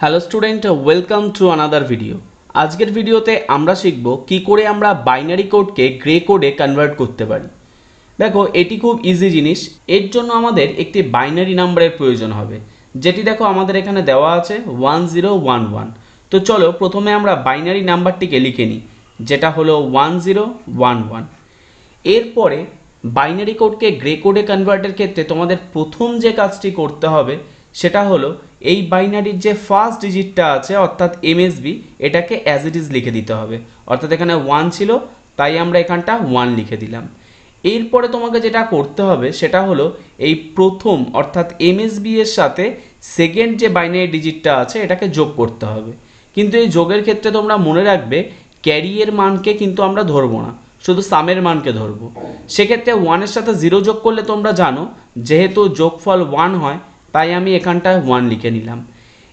Hello student welcome to another video আজকের ভিডিওতে আমরা শিখব কি করে আমরা বাইনারি কোডকে গ্রে কোডে কনভার্ট করতে পারি। দেখো, এটি খুব ইজি জিনিস। এর জন্য আমাদের একটি বাইনারি নাম্বারের প্রয়োজন হবে। যেটি দেখো আমাদের এখানে দেওয়া আছে ওয়ান জিরো ওয়ান ওয়ান তো চলো, প্রথমে আমরা বাইনারি নাম্বারটিকে লিখে নিই, যেটা হলো ওয়ান জিরো ওয়ান ওয়ান এরপরে বাইনারি কোডকে গ্রে কোডে কনভার্টের ক্ষেত্রে তোমাদের প্রথম যে কাজটি করতে হবে সেটা হলো, এই বাইনারির যে ফার্স্ট ডিজিটটা আছে, অর্থাৎ এমএসবি এটাকে অ্যাজ ইট ইজ লিখে দিতে হবে। অর্থাৎ এখানে ওয়ান ছিল, তাই আমরা এখানটা ওয়ান লিখে দিলাম। এরপরে তোমাকে যেটা করতে হবে, সেটা হলো, এই প্রথম, অর্থাৎ এমএসবি এর সাথে সেকেন্ড যে বাইনারি ডিজিটটা আছে, এটাকে যোগ করতে হবে। কিন্তু এই যোগের ক্ষেত্রে তোমরা মনে রাখবে ক্যারিয়ের মানকে কিন্তু আমরা ধরবো না, শুধু সামের মানকে ধরবো। সেক্ষেত্রে ওয়ানের সাথে জিরো যোগ করলে তোমরা জানো, যেহেতু যোগফল ওয়ান হয় তাই আমি এখানটায় ওয়ান লিখে নিলাম।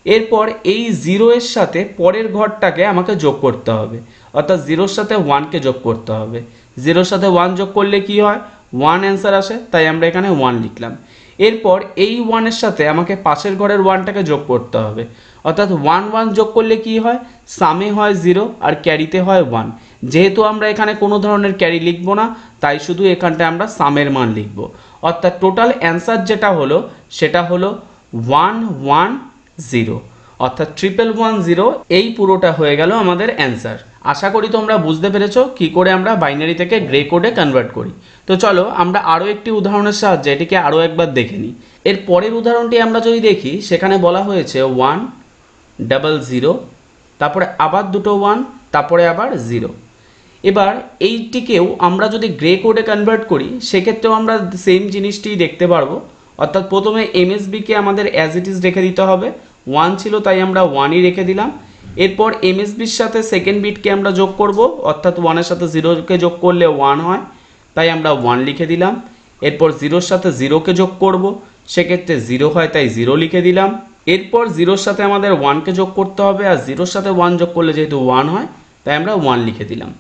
এরপর এই জিরো এর সাথে পরের ঘরটাকে আমাকে যোগ করতে হবে। অর্থাৎ জিরোর সাথে ওয়ানকে যোগ করতে হবে। জিরোর সাথে ওয়ান যোগ করলে কি হয়? ওয়ান অ্যান্সার আসে, তাই আমরা এখানে ওয়ান লিখলাম। এরপর এই ওয়ানের সাথে আমাকে পাশের ঘরের ওয়ানটাকে যোগ করতে হবে। অর্থাৎ ওয়ান ওয়ান যোগ করলে কি হয়? সামে হয় জিরো আর ক্যারিতে হয় ওয়ান যেহেতু আমরা এখানে কোনো ধরনের ক্যারি লিখব না, তাই শুধু এখানটায় আমরা সামের মান লিখব। অর্থাৎ টোটাল অ্যান্সার যেটা হলো, সেটা হলো ওয়ান ওয়ান জিরো অর্থাৎ ট্রিপল ওয়ান জিরো এই পুরোটা হয়ে গেল আমাদের অ্যান্সার আশা করি তোমরা বুঝতে পেরেছ কি করে আমরা বাইনারি থেকে গ্রে কোডে কনভার্ট করি। তো চলো, আমরা আরও একটি উদাহরণের সাহায্যে এটিকে আরও একবার দেখে নিই। এর পরের উদাহরণটি আমরা যদি দেখি, সেখানে বলা হয়েছে ওয়ান ডাবল জিরো তারপরে আবার দুটো ওয়ান তারপরে আবার জিরো এবার এইটিকেও আমরা যদি গ্রে কোডে কনভার্ট করি, সেক্ষেত্রেও আমরা সেম জিনিসটি দেখতে পারব। অর্থাৎ প্রথমে এমএসবিকে আমাদের অ্যাজ ইট ইজ রেখে দিতে হবে। ওয়ান ছিল, তাই আমরা ওয়ানই রেখে দিলাম। এরপর এমএসবির সাথে সেকেন্ড বিটকে আমরা যোগ করব। অর্থাৎ ওয়ানের সাথে জিরোকে যোগ করলে ওয়ান হয়, তাই আমরা ওয়ান লিখে দিলাম। এরপর জিরোর সাথে জিরোকে যোগ করব, সেক্ষেত্রে জিরো হয়, তাই জিরো লিখে দিলাম। এরপর জিরোর সাথে আমাদের ওয়ানকে যোগ করতে হবে, আর জিরোর সাথে ওয়ান যোগ করলে যেহেতু ওয়ান হয়, তাই আমরা ওয়ান লিখে দিলাম।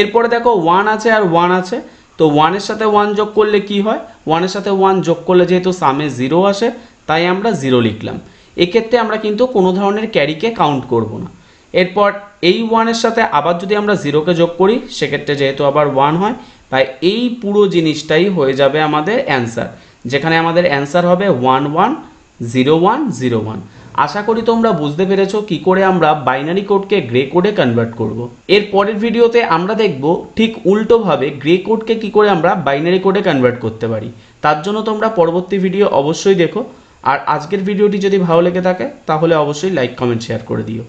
এরপরে দেখো ওয়ান আছে আর ওয়ান আছে। তো ওয়ানের সাথে ওয়ান যোগ করলে কি হয়? ওয়ানের সাথে ওয়ান যোগ করলে যেহেতু সামে জিরো আসে, তাই আমরা জিরো লিখলাম। এক্ষেত্রে আমরা কিন্তু কোনো ধরনের ক্যারিকে কাউন্ট করব না। এরপর এই ওয়ানের সাথে আবার যদি আমরা জিরোকে যোগ করি, সেক্ষেত্রে যেহেতু আবার ওয়ান হয়, তাই এই পুরো জিনিসটাই হয়ে যাবে আমাদের অ্যান্সার যেখানে আমাদের অ্যান্সার হবে one one zero one zero one আশা করি তোমরা বুঝতে পেরেছ কি করে আমরা বাইনারি কোডকে গ্রে কোডে কনভার্ট করব। এর পরের ভিডিওতে আমরা দেখব ঠিক উল্টোভাবে গ্রে কোডকে কি করে আমরা বাইনারি কোডে কনভার্ট করতে পারি। তার জন্য তোমরা পরবর্তী ভিডিও অবশ্যই দেখো। আর আজকের ভিডিওটি যদি ভালো লেগে থাকে, তাহলে অবশ্যই লাইক কমেন্ট শেয়ার করে দিও।